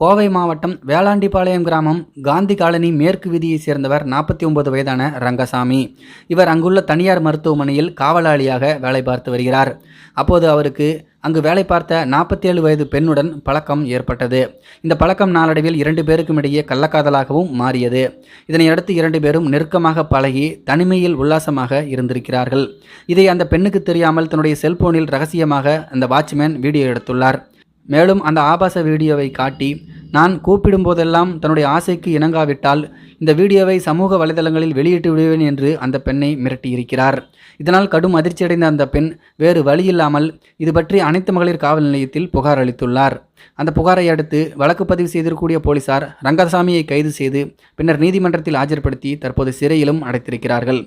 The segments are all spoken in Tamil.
கோவை மாவட்டம் வேளாண்டிபாளையம் கிராமம் காந்தி காலனி மேற்கு வீதியைச் சேர்ந்தவர் நாற்பத்தி ஒன்பது வயதான ரங்கசாமி. இவர் அங்குள்ள தனியார் மருத்துவமனையில் காவலாளியாக வேலை பார்த்து வருகிறார். அப்போது அவருக்கு அங்கு வேலை பார்த்த நாற்பத்தி ஏழு வயது பெண்ணுடன் பழக்கம் ஏற்பட்டது. இந்த பழக்கம் நாளடைவில் இரண்டு பேருக்கும் இடையே கள்ளக்காதலாகவும் மாறியது. இதனையடுத்து இரண்டு பேரும் நெருக்கமாக பழகி தனிமையில் உல்லாசமாக இருந்திருக்கிறார்கள். இதை அந்த பெண்ணுக்கு தெரியாமல் தன்னுடைய செல்போனில் ரகசியமாக அந்த வாட்ச்மேன் வீடியோ எடுத்துள்ளார். மேலும் அந்த ஆபாச வீடியோவை காட்டி நான் கூப்பிடும் போதெல்லாம் தன்னுடைய ஆசைக்கு இணங்காவிட்டால் இந்த வீடியோவை சமூக வலைதளங்களில் வெளியிட்டு விடுவேன் என்று அந்த பெண்ணை மிரட்டியிருக்கிறார். இதனால் கடும் அதிர்ச்சியடைந்த அந்த பெண் வேறு வழியில்லாமல் இது பற்றி அனைத்து மகளிர் காவல் நிலையத்தில் புகார் அளித்துள்ளார். அந்த புகாரை அடுத்து வழக்கு பதிவு செய்திருக்கூடிய போலீசார் ரங்கசாமியை கைது செய்து பின்னர் நீதிமன்றத்தில் ஆஜர்படுத்தி தற்போது சிறையிலும் அடைத்திருக்கிறார்கள்.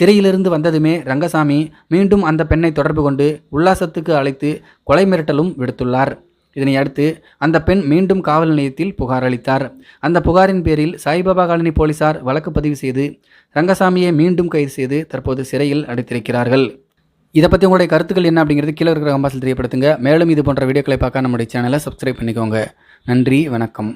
சிறையிலிருந்து வந்ததுமே ரங்கசாமி மீண்டும் அந்த பெண்ணை தொடர்பு கொண்டு உல்லாசத்துக்கு அழைத்து கொலை மிரட்டலும் விடுத்துள்ளார். இதனை அடுத்து அந்த பெண் மீண்டும் காவல் நிலையத்தில் புகார் அளித்தார். அந்த புகாரின் பேரில் சாய்பாபா காலனி போலீசார் வழக்கு பதிவு செய்து ரங்கசாமியை மீண்டும் கைது செய்து தற்போது சிறையில் அடைத்திருக்கிறார்கள். இதை பற்றி உங்களுடைய கருத்துக்கள் என்ன அப்படிங்கிறது கீழே இருக்கிற கம்பாசில் தெரியப்படுத்துங்க. மேலும் இது போன்ற வீடியோக்களை பார்க்க நம்முடைய சேனலை சப்ஸ்கிரைப் பண்ணிக்கோங்க. நன்றி வணக்கம்.